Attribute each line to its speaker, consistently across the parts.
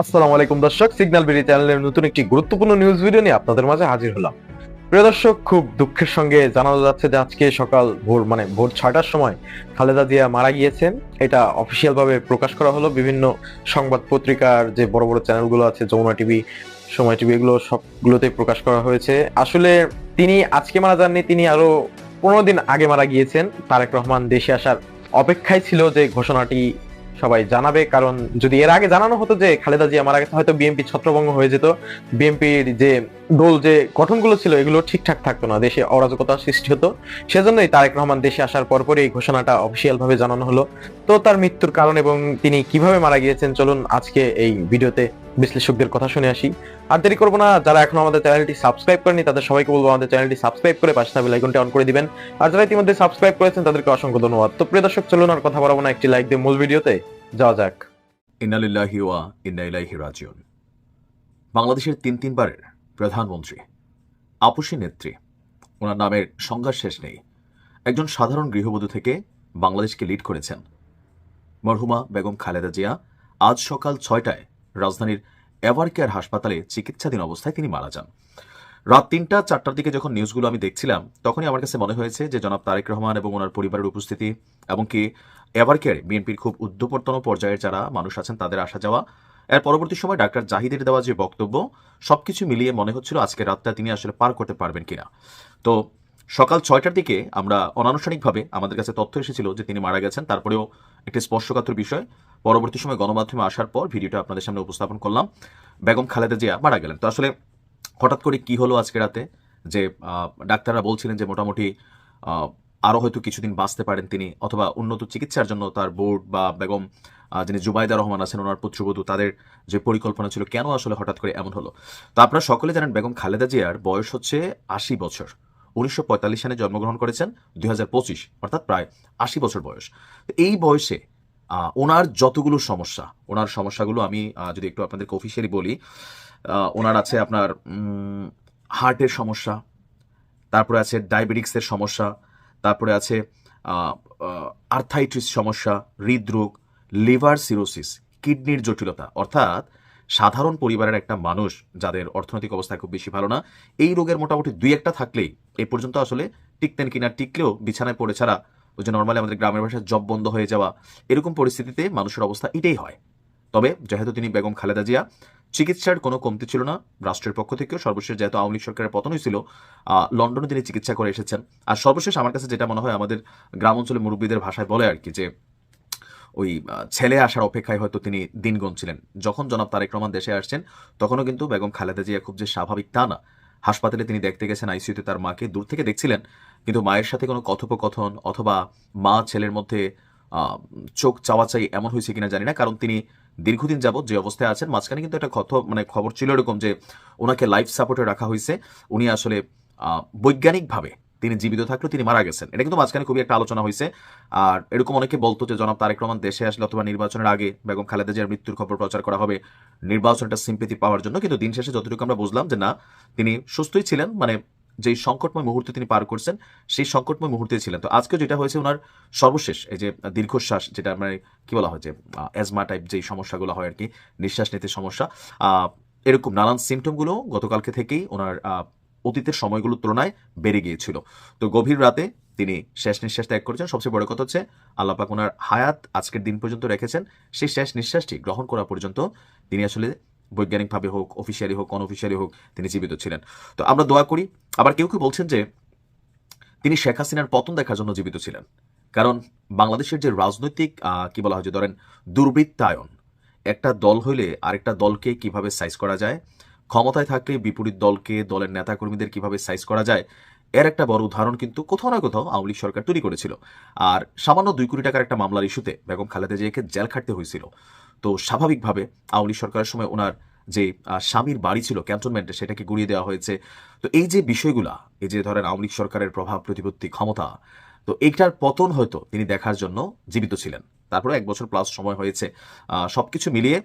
Speaker 1: আসসালামু আলাইকুম দর্শক সিগন্যাল বিডি চ্যানেলের নতুন একটি গুরুত্বপূর্ণ নিউজ ভিডিও নিয়ে আপনাদের মাঝে হাজির হলাম। প্রিয় দর্শক, খুব দুঃখের সঙ্গে জানানো যাচ্ছে যে আজকে সকাল ভোর মানে ভোর ছয়টার সময় খালেদা জিয়া মারা গিয়েছেন। এটা অফিসিয়াল ভাবে প্রকাশ করা হলো। বিভিন্ন সংবাদ পত্রিকার যে বড় বড় চ্যানেলগুলো আছে, যমুনা টিভি সময় টিভি এগুলো সবগুলোতে প্রকাশ করা হয়েছে। আসলে তিনি আজকে মারা যাননি, তিনি আরও পনেরো দিন আগে মারা গিয়েছেন। তারেক রহমান দেশে আসার অপেক্ষায় ছিল যে ঘোষণাটি সবাই জানাবে, কারণ যদি এর আগে জানানো হতো যে খালেদা জিয়া মারা গেছে, হয়তো বিএনপি ছত্রভঙ্গ হয়ে যেত। বিএনপির যে দল যে গঠনগুলো ছিল, এগুলো ঠিকঠাক থাকতো না, দেশে অরাজকতা সৃষ্টি হতো। সেজন্যই তারেক রহমান দেশে আসার পরপরই এই ঘোষণাটা অফিসিয়াল ভাবে জানানো হলো। তো তার মৃত্যুর কারণ এবং তিনি কীভাবে মারা গিয়েছেন, চলুন আজকে এই ভিডিওতে বিশ্লেষকদের কথা শুনে আসি। আর দেরি করব না, যারা এখন আমাদের চ্যানেলটি সাবস্ক্রাইব করেনি তাদের সবাইকে বলব আমাদের চ্যানেলটি সাবস্ক্রাইব করে পাশে থাকা আইকনটি অন করে দিবেন। আর যারা ইতিমধ্যে সাবস্ক্রাইব করেছেন, তাদেরকে অসংখ্য ধন্যবাদ। তো প্রিয় দর্শক, চলুন আর কথা বলব না, একটি লাইক দিয়ে মূল ভিডিওতে। যাওয়া যাক।
Speaker 2: বাংলাদেশের তিন তিনবারের প্রধানমন্ত্রী আপসী নেত্রী, ওনার নামের সংজ্ঞার শেষ নেই। একজন সাধারণ গৃহবধূ থেকে বাংলাদেশকে লিড করেছেন। মরহুমা বেগম খালেদা জিয়া আজ সকাল ছয়টায় রাজধানীর এভার কেয়ার হাসপাতালে চিকিৎসাধীন অবস্থায় তিনি মারা যান। রাত তিনটা, চারটার দিকে যখন নিউজগুলো আমি দেখছিলাম, তখনই আমার কাছে মনে হয়েছে যে জনাব তারেক রহমান এবং ওনার পরিবারের উপস্থিতি এমনকি এভার কেয়ারে বিএনপির খুব উদ্যপর্তন পর্যায়ের যারা মানুষ আছেন, তাদের আসা যাওয়া। এর পরবর্তী সময় ডাক্তার জাহিদের দেওয়া যে বক্তব্য, সবকিছু মিলিয়ে মনে হচ্ছিল আজকে রাতটা তিনি আসলে পার করতে পারবেন কিনা। তো সকাল ছয়টার দিকে আমরা অনানুষ্ঠানিকভাবে আমাদের কাছে তথ্য এসেছিল যে তিনি মারা গেছেন, তারপরেও একটি স্পর্শকাতর বিষয়। পরবর্তী সময় গণমাধ্যমে আসার পর ভিডিওটা আপনাদের সামনে উপস্থাপন করলাম। বেগম খালেদা জিয়া মারা গেলেন। তো আসলে হঠাৎ করে কি হলো আজকে রাতে? যে ডাক্তাররা বলছিলেন যে মোটামুটি আরও হয়তো কিছুদিন বাঁচতে পারেন তিনি, অথবা উন্নত চিকিৎসার জন্য তার বোর্ড বা বেগম যিনি জুবাইদা রহমান আছেন, ওনার পুত্রবধূ, তাদের যে পরিকল্পনা ছিল, কেন আসলে হঠাৎ করে এমন হলো? তো আপনারা সকলে জানেন, বেগম খালেদা জিয়ার বয়স হচ্ছে আশি বছর। উনিশশো পঁয়তাল্লিশ সালে জন্মগ্রহণ করেছেন দু হাজার পঁচিশ, অর্থাৎ প্রায় আশি বছর বয়স। এই বয়সে ওনার যতগুলো সমস্যা, ওনার সমস্যাগুলো আমি যদি একটু আপনাদেরকে অফিসিয়ালি বলি ওনার আছে আপনার হার্টের সমস্যা, তারপরে আছে ডায়াবেটিক্সের সমস্যা, তারপরে আছে আর্থাইটিস সমস্যা, হৃদরোগ লিভার সিরোসিস কিডনির জটিলতা, অর্থাৎ সাধারণ পরিবারের একটা মানুষ যাদের অর্থনৈতিক অবস্থা খুব বেশি ভালো না, এই রোগের মোটামুটি দুই একটা থাকলেই এ পর্যন্ত আসলে টিকতেন কিনা, টিকলেও বিছানায় পড়ে ছাড়া ওই যে নর্মালি আমাদের গ্রামের ভাষায় জব বন্ধ হয়ে যাওয়া, এরকম পরিস্থিতিতে মানুষের অবস্থা এটাই হয়। তবে যেহেতু তিনি বেগম খালেদা জিয়া, চিকিৎসার কোনো কমতি ছিল না, রাষ্ট্রের পক্ষ থেকেও সর্বশেষ যেহেতু আওয়ামী লীগ সরকারের পতন হয়েছিল লন্ডনে তিনি চিকিৎসা করে এসেছেন। আর সর্বশেষ আমার কাছে যেটা মনে হয় আমাদের গ্রাম অঞ্চলে মুরব্বীদের ভাষায় বলে আর কি যে ওই ছেলে আসার অপেক্ষায় হয়তো তিনি দিন গুনছিলেন। যখন জনাব তারেক রহমান দেশে আসছেন, তখনও কিন্তু বেগম খালেদা জিয়া খুব যে স্বাভাবিক তা না। হাসপাতালে তিনি দেখতে গেছেন, আইসিইউতে তার মাকে দূর থেকে দেখছিলেন। কিন্তু মায়ের সাথে কোনো কথোপকথন অথবা মা ছেলের মধ্যে চোখ চাওয়াচাই এমন হয়েছে কিনা জানি না। কারণ তিনি দীর্ঘদিন যাবৎ যে অবস্থায় আছেন, মাঝখানে কিন্তু একটা কথা মানে খবর ছিল এরকম যে, ওনাকে লাইফ সাপোর্টে রাখা হয়েছে। উনি আসলে বৈজ্ঞানিকভাবে তিনি জীবিত থাকলেও তিনি মারা গেছেন। এটা কিন্তু মাঝখানে খুবই একটা আলোচনা হয়েছে। আর এরকম অনেকে বলতো যে জনাব তারেক রহমান দেশে আসলে অথবা নির্বাচনের আগে বেগম খালেদা জিয়ার মৃত্যুর খবর প্রচার করা হবে, নির্বাচনটা সিম্পেতি পাওয়ার জন্য। কিন্তু দিন শেষে যতটুকু আমরা বুঝলাম যে না, তিনি সুস্থই ছিলেন মানে যেই সংকটময় মুহূর্তে তিনি পার করছেন, সেই সংকটময় মুহূর্তে ছিলেন। তো আজকে যেটা হয়েছে ওনার সর্বশেষ, এই যে দীর্ঘশ্বাস, যেটা মানে কি বলা হয় যে অ্যাজমা টাইপ যেই সমস্যাগুলো হয় আর কি, নিঃশ্বাস নিতে সমস্যা এরকম নানান সিমটমগুলো গতকালকে থেকেই ওনার অতীতের সময়গুলোর তুলনায় বেড়ে গিয়েছিল। তো গভীর রাতে তিনি শেষ নিঃশ্বাস ত্যাগ করেছেন। সবচেয়ে বড় কথা হচ্ছে, আল্লাপাক ওনার হায়াত আজকের দিন পর্যন্ত রেখেছেন। সেই শেষ নিঃশ্বাসটি গ্রহণ করা পর্যন্ত তিনি আসলে বৈজ্ঞানিকভাবে হোক অফিসিয়ালি হোক অনঅফিসিয়ালি হোক, তিনি জীবিত ছিলেন। তো আমরা দোয়া করি, আবার কেউ কেউ বলছেন যে, তিনি শেখ হাসিনার পতন দেখার জন্য জীবিত ছিলেন। কারণ বাংলাদেশের যে রাজনৈতিক কি বলা হয় যে ধরেন দুর্বৃত্তায়ন, একটা দল হইলে আরেকটা দলকে কীভাবে সাইজ করা যায় ক্ষমতায় থাকলে বিপরীত দলকে দলের নেতাকর্মীদের কীভাবে সাইজ করা যায় এর একটা বড় উদাহরণ কিন্তু কোথাও না কোথাও আওয়ামী লীগ সরকার তৈরি করেছিল। আর সামান্য দুই কোটি টাকার একটা মামলার ইস্যুতে বেগম খালেদা জিয়াকে জেল খাটতে হয়েছিল। তো স্বাভাবিকভাবে আওয়ামী লীগ সরকারের সময় ওনার যে স্বামীর বাড়ি ছিল ক্যান্টনমেন্টে সেটাকে গুড়িয়ে দেওয়া হয়েছে। তো এই যে বিষয়গুলা এই যে ধরেন আওয়ামী লীগ সরকারের প্রভাব প্রতিপত্তি ক্ষমতা তো এইটার পতন হয়তো তিনি দেখার জন্য জীবিত ছিলেন। তারপরে এক বছর প্লাস সময় হয়েছে আহ, সবকিছু মিলিয়ে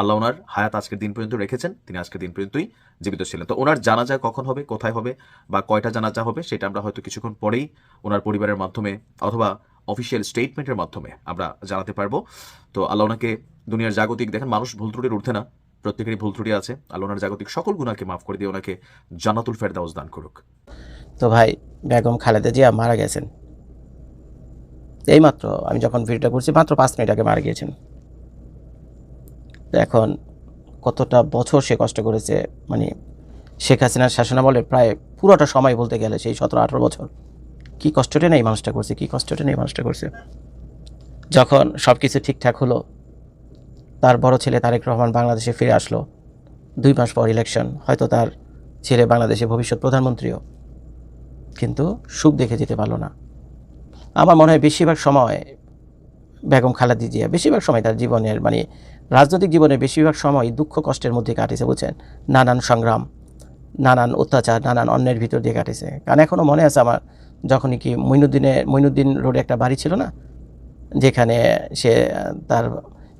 Speaker 2: আল্লাহ ওনার হায়াত আজকের দিন পর্যন্ত রেখেছেন, তিনি আজকের দিন পর্যন্তই জীবিত ছিলেন। তো ওনার জানাজা কখন হবে, কোথায় হবে বা কয়টা জানাজা হবে, সেটা আমরা হয়তো কিছুক্ষণ পরেই ওনার পরিবারের মাধ্যমে অথবা অফিসিয়াল স্টেটমেন্টের মাধ্যমে আমরা জানাতে পারব। তো আল্লাহ ওনাকে দুনিয়ার জাগতিক, দেখেন মানুষ ভুল ত্রুটির উঠতে না, প্রত্যেকেরই ভুল ত্রুটি আছে। আল্লাহ ওনার জাগতিক সকল গুণাকে মাফ করে দিয়ে ওনাকে জান্নাতুল ফেরদাউস দান করুক।
Speaker 3: তো ভাই, বেগম খালেদা জিয়া মারা গেছেন। এইমাত্র আমি যখন ভিডিওটা করছি, মাত্র পাঁচ মিনিট আগে মারা গিয়েছেন। এখন কতটা বছর সে কষ্ট করেছে মানে শেখ হাসিনার শাসনামলে প্রায় পুরোটা সময় বলতে গেলে সেই সতেরো, আঠারো বছর। কী কষ্টটা নেই মানুষটা করছে, কী কষ্টটা নেই মানুষটা করছে? যখন সব কিছু ঠিকঠাক হলো, তার বড় ছেলে তারেক রহমান বাংলাদেশে ফিরে আসলো। দুই মাস পর ইলেকশন হয়তো তার ছেলে বাংলাদেশে ভবিষ্যৎ প্রধানমন্ত্রীও। কিন্তু সুখ দেখে যেতে পারল না। আমার মনে হয় বেশিরভাগ সময় বেগম খালেদা জিয়া বেশিরভাগ সময় তার জীবনের মানে রাজনৈতিক জীবনের বেশিরভাগ সময় দুঃখ কষ্টের মধ্যে কাটিয়েছে, বুঝছেন? নানান সংগ্রাম, নানান অত্যাচার, নানান অন্যের ভিতর দিয়ে কাটেছে কারণ এখনও মনে আছে আমার, যখনই কি মইনুদ্দিনে, মইনুদ্দিন রোডে একটা বাড়ি ছিল না, যেখানে সে, তার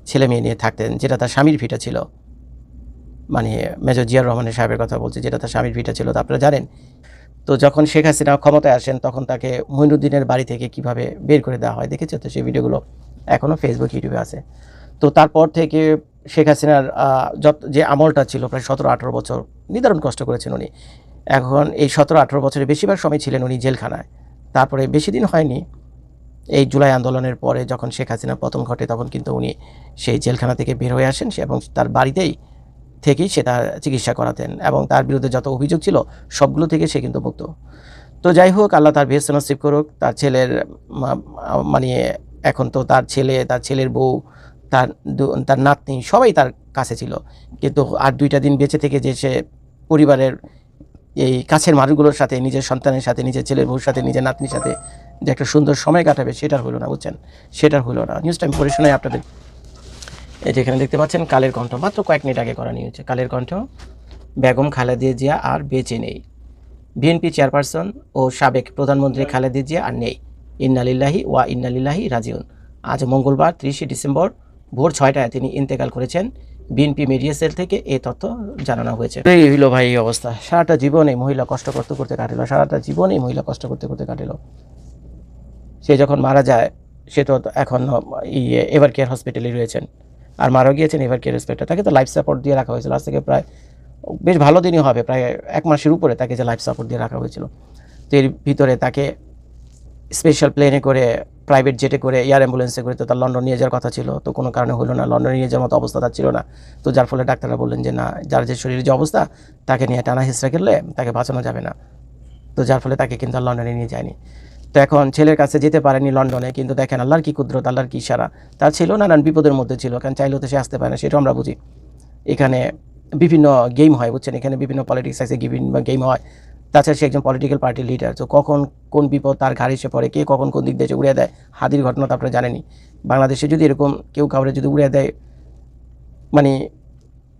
Speaker 3: ছেলে মেয়ে নিয়ে থাকতেন, যেটা তার স্বামীর ভিটা ছিল। মানে মেজর জিয়ার রহমানের সাহেবের কথা বলছি, যেটা তার স্বামীর ভিটা ছিল, তো আপনারা জানেন। তো যখন শেখ হাসিনা ক্ষমতায় আসেন, তখন তাকে মইনুদ্দিনের বাড়ি থেকে কীভাবে বের করে দেওয়া হয়, দেখেছে তো সেই ভিডিওগুলো? এখনও ফেসবুক ইউটিউবে আছে। তো তারপর থেকে শেখ হাসিনার যত যে আমলটা ছিল, প্রায় সতেরো, আঠেরো বছর নিদারুণ কষ্ট করেছেন উনি। এখন এই সতেরো, আঠেরো বছরের বেশিরভাগ সময় ছিলেন উনি জেলখানায়। তারপরে বেশি দিন হয়নি। এই জুলাই আন্দোলনের পরে যখন শেখ হাসিনার পতন ঘটে, তখন কিন্তু উনি সেই জেলখানা থেকে বের হয়ে আসেন। এবং তার বাড়িতেই থেকেই সে তার চিকিৎসা করাতেন এবং তার বিরুদ্ধে যত অভিযোগ ছিল, সবগুলো থেকে সে কিন্তু মুক্ত তো যাই হোক, আল্লাহ তার বেহস্ত নসিব করুক। তার ছেলের মানে এখন তো তার ছেলে, তার ছেলের বউ, তার তার নাতনি সবাই তার কাছে ছিল। কিন্তু আর দুইটা দিন বেঁচে থেকে যে সে পরিবারের এই কাছের মানুষগুলোর সাথে, নিজের সন্তানের সাথে, নিজের ছেলের বউর সাথে, নিজের নাতনির সাথে যে একটা সুন্দর সময় কাটাবে, সেটার হলো না, বুঝছেন? সেটার হলো না। নিউজটা আমি পড়ে শোনাই আপনাদের এই যেখানে দেখতে পাচ্ছেন, কালের কণ্ঠ। মাত্র কয়েক মিনিট আগে করা নিয়েছে কালের কণ্ঠ, বেগম খালেদা জিয়া আর বেঁচে নেই। বিএনপি চেয়ারপারসন ও সাবেক প্রধানমন্ত্রী খালেদা জিয়া আর নেই। ইন্নালিল্লাহি ওয়া ইন্নালিল্লাহি রাজিউন। আজ মঙ্গলবার ত্রিশে ডিসেম্বর ভোর ছয়টায় তিনি ইন্তেকাল করেছেন বিএনপি মিডিয়া সেল থেকে এই তথ্য জানানো হয়েছে। এই হইল ভাই এই অবস্থা। সারাটা জীবন এই মহিলা কষ্ট করতে করতে কাটিল সারাটা জীবন এই মহিলা কষ্ট করতে করতে কাটিল। সে যখন মারা যায় সে তো এখন ইয়ে এভার কেয়ার হসপিটালে রয়েছেন। আর মারা গিয়েছেন এভার কেয়ার হসপিটাল। তাকে তো লাইফ সাপোর্ট দিয়ে রাখা হয়েছিল। আজ থেকে প্রায় বেশ ভালো দিনই হবে প্রায় এক মাসের উপরে তাকে যে লাইফ সাপোর্ট দিয়ে রাখা হয়েছিল। তো এর ভিতরে তাকে স্পেশাল প্লেনে করে প্রাইভেট জেটে করে এয়ার অ্যাম্বুলেন্সে করে তো তার লন্ডন নিয়ে যাওয়ার কথা ছিল। তো কোনো কারণে হলো না। লন্ডন নিয়ে যাওয়ার মতো অবস্থা তার ছিল না। তো যার ফলে ডাক্তাররা বললেন যে, না, যার যে শরীরের যে অবস্থা, তাকে নিয়ে টানা হিসরা করলে তাকে বাঁচানো যাবে না। তো যার ফলে তাকে কিন্তু আর লন্ডনে নিয়ে যায়নি। তো এখন ছেলের কাছে যেতে পারেনি লন্ডনে কিন্তু দেখেন আল্লাহর কী কুদরত, আল্লাহর কি ইশারা। তার ছিল নানান বিপদের মধ্যে ছিল, কারণ চাইলেও তো সে আসতে পারে না, সেটাও আমরা বুঝি। এখানে বিভিন্ন গেম হয়, বুঝছেন? এখানে বিভিন্ন পলিটিক্স আছে, বিভিন্ন গেম হয়। তাছাড়া সে একজন পলিটিক্যাল পার্টির লিডার তো কখন কোন বিপদ তার ঘাড়ে এসে পড়ে, কে কখন কোন দিক দিয়ে উড়িয়ে দেয়, হাদির ঘটনা তো আপনারা জানেনি বাংলাদেশে যদি এরকম কেউ কাউরে যদি উড়িয়ে দেয় মানে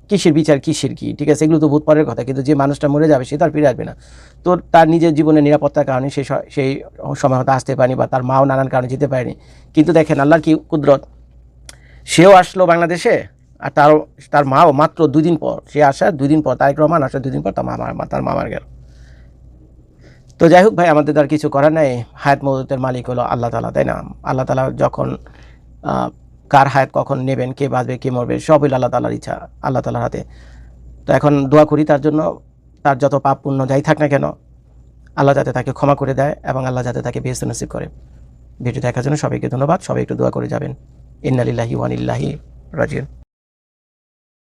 Speaker 3: কিসের বিচার, কিসের কি? ঠিক আছে, এগুলো তো ভূত পরের কথা, কিন্তু যে মানুষটা মরে যাবে সে তার ফিরে আসবে না। তো তার নিজের জীবনের নিরাপত্তার কারণে সে সেই সময় হয়তো আসতে পারেনি বা তার মাও নানান কারণে যেতে পারেনি। কিন্তু দেখেন, আল্লাহর কি কুদরত? সেও আসলো বাংলাদেশে, আর তারও, তার মাও মাত্র দুই দিন পর, সে আসার দুই দিন পর, তারেক রহমান আসার দুই দিন পর তার মা তার মামার গেল। তো যাই হোক ভাই, আমাদের তো আর কিছু করার নেই। হায়াত মৌতের মালিক হলো আল্লাহ তালা তাই না? আল্লাহ তালা যখন কার হায়াত কখন নেবেন, কে বাঁচবে, কে মরবে সব হইল আল্লাহ তালার ইচ্ছা, আল্লাহ তালার হাতে। তো এখন দোয়া করি তার জন্য, তার যত পাপ পুণ্য যাই থাক না কেন, আল্লাহ যাতে তাকে ক্ষমা করে দেয় এবং আল্লাহ যাতে তাকে বেহস্ত নসিব করে। ভিডিও দেখার জন্য সবাইকে ধন্যবাদ। সবাই একটু দোয়া করে যাবেন। ইন্নালিল্লাহি ওয়ানিল্লাহি রাজিউন।